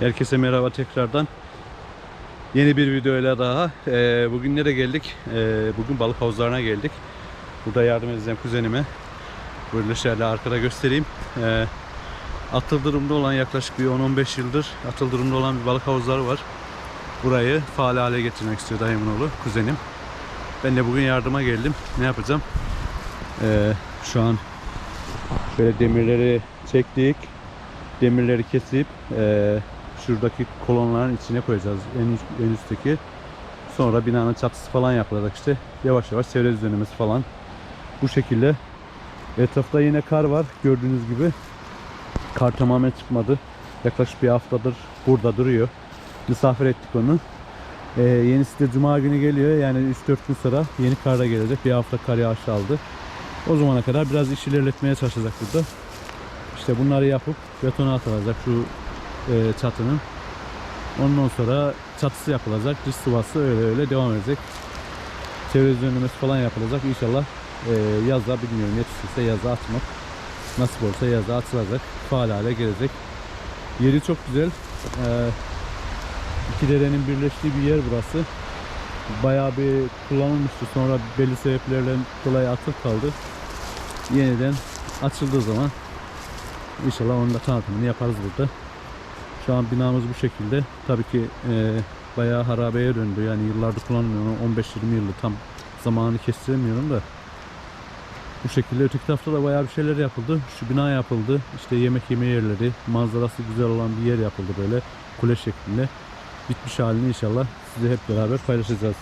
Herkese merhaba tekrardan. Yeni bir videoyla daha. Ee, bugün nereye geldik? Ee, bugün balık havuzlarına geldik. Burada yardım edeceğim kuzenime. Böyle şöyle arkada göstereyim. Ee, atıl durumda olan yaklaşık bir 10-15 yıldır atıl durumda olan bir balık havuzları var. Burayı faal hale getirmek istiyor dayımın oğlu, kuzenim. Ben de bugün yardıma geldim. Ne yapacağım? Ee, şu an şöyle demirleri çektik. Demirleri kesip e, şuradaki kolonların içine koyacağız. En, üst, en üstteki. Sonra binanın çatısı falan yapılacak işte. Yavaş yavaş çevre düzenlemesi falan. Bu şekilde. Etrafta yine kar var. Gördüğünüz gibi. Kar tamamen çıkmadı. Yaklaşık bir haftadır burada duruyor. Misafir ettik onu. Ee, yenisi de cuma günü geliyor. Yani 3-4 gün sonra yeni kar da gelecek. Bir hafta kar yağışı aldı. O zamana kadar biraz iş ilerletmeye çalışacak burada. İşte bunları yapıp betona atılacak şu e, çatının. Ondan sonra çatısı yapılacak. Dış sıvası öyle öyle devam edecek. Çevre düzenlemesi falan yapılacak. İnşallah e, yazda bilmiyorum yetişirse yazda atmak. Nasip olsa yazda atılacak. Faal hale gelecek. Yeri çok güzel. E, iki derenin birleştiği bir yer burası. Bayağı bir kullanılmıştı. Sonra belli sebeplerle dolayı atıp kaldı. Yeniden açıldığı zaman İnşallah onun da tanıtımını yaparız burada. Şu an binamız bu şekilde. Tabii ki e, bayağı harabeye döndü. Yani yıllardır kullanmıyorum. 15-20 yıldır tam zamanını kestiremiyorum da. Bu şekilde öteki tarafta da bayağı bir şeyler yapıldı. Şu bina yapıldı. İşte yemek yeme yerleri, manzarası güzel olan bir yer yapıldı böyle kule şeklinde. Bitmiş halini inşallah size hep beraber paylaşacağız.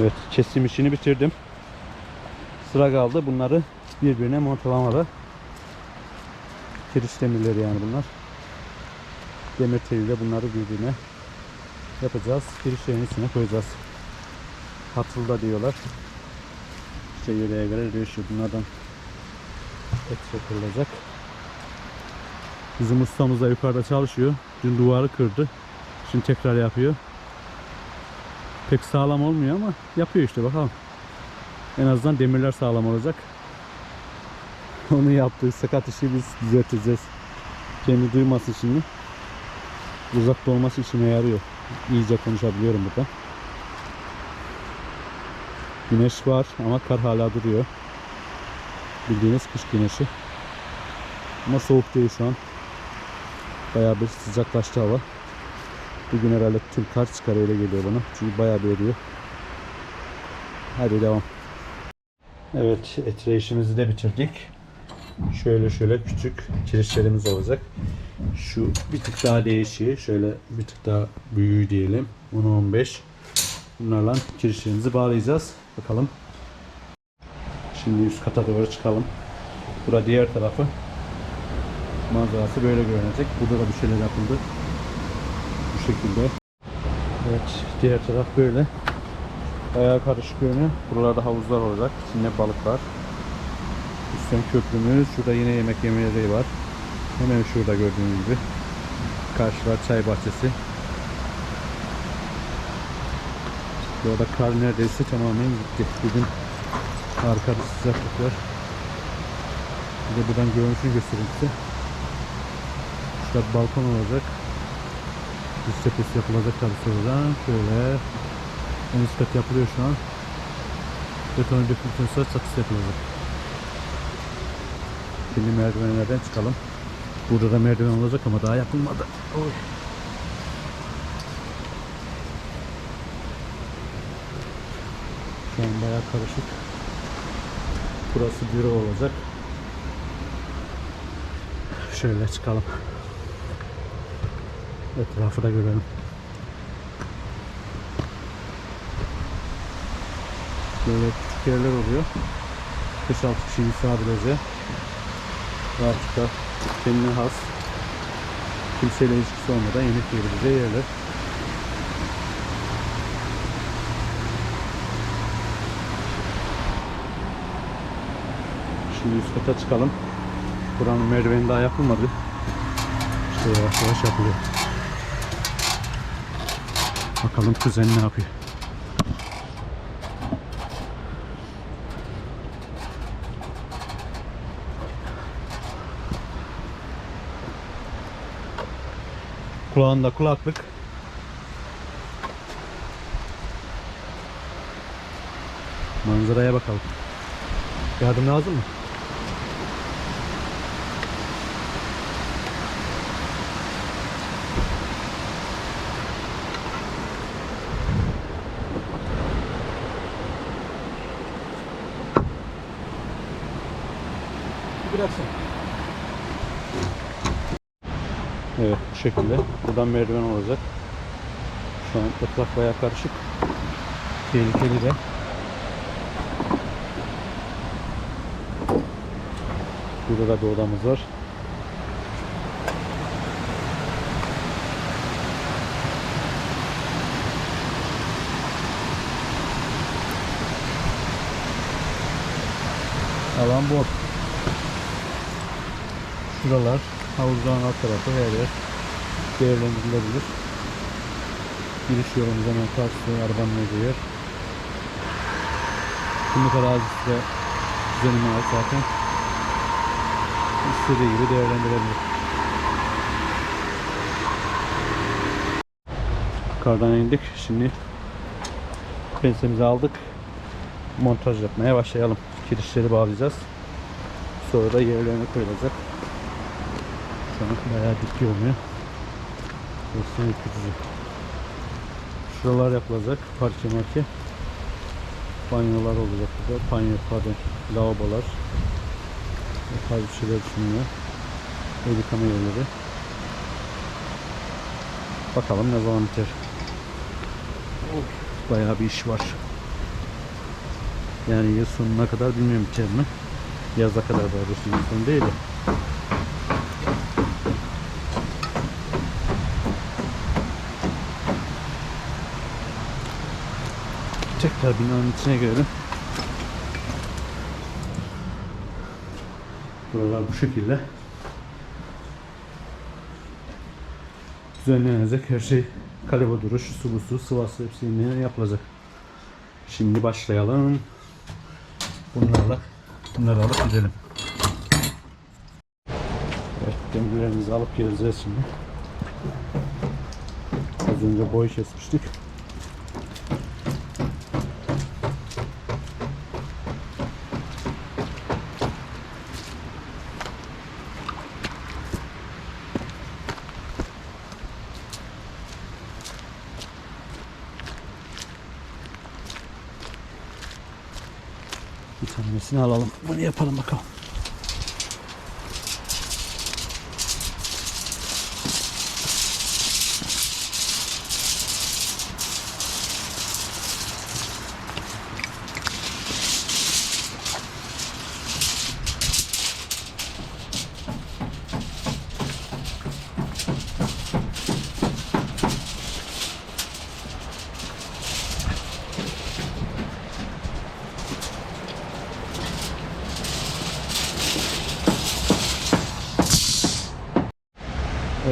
Evet, kesim işini bitirdim. Sıra kaldı bunları birbirine montalamada. Kiriş demirleri yani bunlar. Demir teliyle bunları birbirine yapacağız. Kirişlerin içine koyacağız. Hatılda diyorlar. İşte yüreğe göre değişiyor. Bunlardan et yapılacak. Bizim ustamız da yukarıda çalışıyor. Dün duvarı kırdı. Şimdi tekrar yapıyor. Pek sağlam olmuyor ama yapıyor işte bakalım. En azından demirler sağlam olacak. Onu yaptığı sakat işi biz düzelteceğiz. Kendi duymasın şimdi. Uzakta olması işime yarıyor. İyice konuşabiliyorum burada. Güneş var ama kar hala duruyor. Bildiğiniz kış güneşi. Ama soğuk değil şu an. Bayağı bir sıcaklaştı hava. Bugün herhalde tüm kar çıkar öyle geliyor bana. Çünkü bayağı bir eriyor. Hadi devam. Evet etre işimizi de bitirdik. Şöyle şöyle küçük kirişlerimiz olacak. Şu bir tık daha değişiği. Şöyle bir tık daha büyüğü diyelim. 10-15. Bunlarla kirişlerimizi bağlayacağız. Bakalım. Şimdi üst kata doğru çıkalım. Bura diğer tarafı. Manzarası böyle görünecek. Burada da bir şeyler yapıldı şekilde. Evet, diğer taraf böyle. Bayağı karışık görünüyor. Buralarda havuzlar olacak. İçinde balık var. Üstten köprümüz. Şurada yine yemek yeme var. Hemen şurada gördüğünüz gibi. Karşıda çay bahçesi. Burada kar neredeyse tamamen gitti. Bugün bir sıcaklık var. Bir de buradan görünüşünü göstereyim size. Şurada balkon olacak. Üst cephesi yapılacak tabi sonradan. Şöyle en üst kat yapılıyor şu an. Betonu döküldükten sonra çatısı yapılacak. Şimdi merdivenlerden çıkalım. Burada da merdiven olacak ama daha yapılmadı. Oy. Şu an bayağı karışık. Burası büro olacak. Şöyle çıkalım. Etrafı da görelim. Böyle küçük yerler oluyor. 5-6 kişinin sığabileceği. Rahatlıkla kendine has. Kimseyle ilişkisi olmadan yemek yiyebileceği yerler. Şimdi üst kata çıkalım. Buranın merdiveni daha yapılmadı. İşte yavaş yavaş yapılıyor. Bakalım kuzen ne yapıyor. Kulağında kulaklık. Manzaraya bakalım. Yardım lazım mı? Bıraksın. Evet bu şekilde. Buradan merdiven olacak. Şu an etraf bayağı karışık. Tehlikeli de. Burada da bir odamız var. Alan boş. Şuralar havuzdan alt tarafı her yer değerlendirilebilir. Giriş yolumuz hemen karşısı arabanın olduğu yer. Kumluk arazisi de düzenime ait zaten. İstediği gibi değerlendirebilir. Kardan indik. Şimdi pensemizi aldık. Montaj yapmaya başlayalım. Kirişleri bağlayacağız. Sonra da yerlerine koyulacak. Şu an bayağı dik olmuyor. Burası ürkütücü. Şuralar yapılacak. Parke marke. Banyolar olacak burada. Banyo, pardon, lavabolar. Bu tarz bir şeyler düşünüyor. El yıkama yerleri. Bakalım ne zaman biter. Bayağı bir iş var. Yani yıl sonuna kadar bilmiyorum biter mi? Yaza kadar daha doğrusu yıl sonu değil de. Tekrar binanın içine girelim. Buralar bu şekilde. Düzenlenecek her şey kalebo duruş, su bu su, sıvası hepsi yine yapılacak. Şimdi başlayalım. Bunlarla bunları alıp gidelim. Evet, demirlerimizi alıp geleceğiz şimdi. Az önce boy kesmiştik. Tanesini alalım. Bunu yapalım bakalım.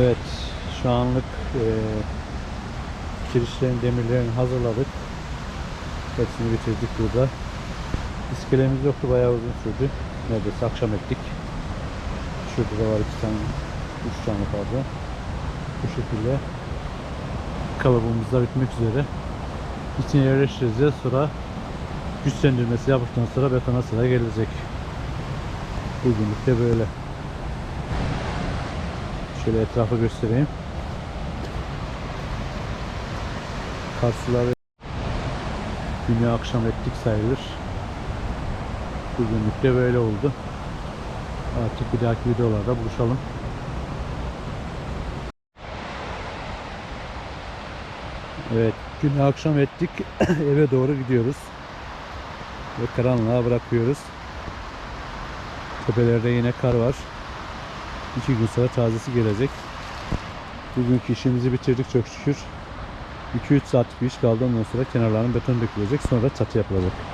Evet, şu anlık e, kirişlerin, demirlerini hazırladık. Hepsini bitirdik burada. İskelemiz yoktu, bayağı uzun sürdü. Neredeyse akşam ettik. Şurada da var iki tane, üç tane pardon. Bu şekilde kalıbımız da bitmek üzere. İçine yerleştireceğiz. Sonra güçlendirmesi yaptıktan sonra betona sıra gelecek. Bugünlük de böyle. Şöyle etrafı göstereyim. Karsıları günü akşam ettik sayılır. Bugünlük de böyle oldu. Artık bir dahaki videolarda buluşalım. Evet, günü akşam ettik. Eve doğru gidiyoruz. Ve karanlığa bırakıyoruz. Tepelerde yine kar var. İki gün sonra tazesi gelecek. Bugünkü işimizi bitirdik çok şükür. 2-3 saatlik bir iş kaldı. Ondan sonra kenarlarına beton dökülecek. Sonra çatı yapılacak.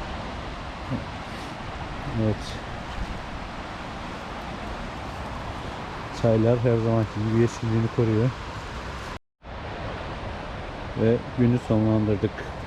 Evet. Çaylar her zamanki gibi yeşilliğini koruyor. Ve günü sonlandırdık.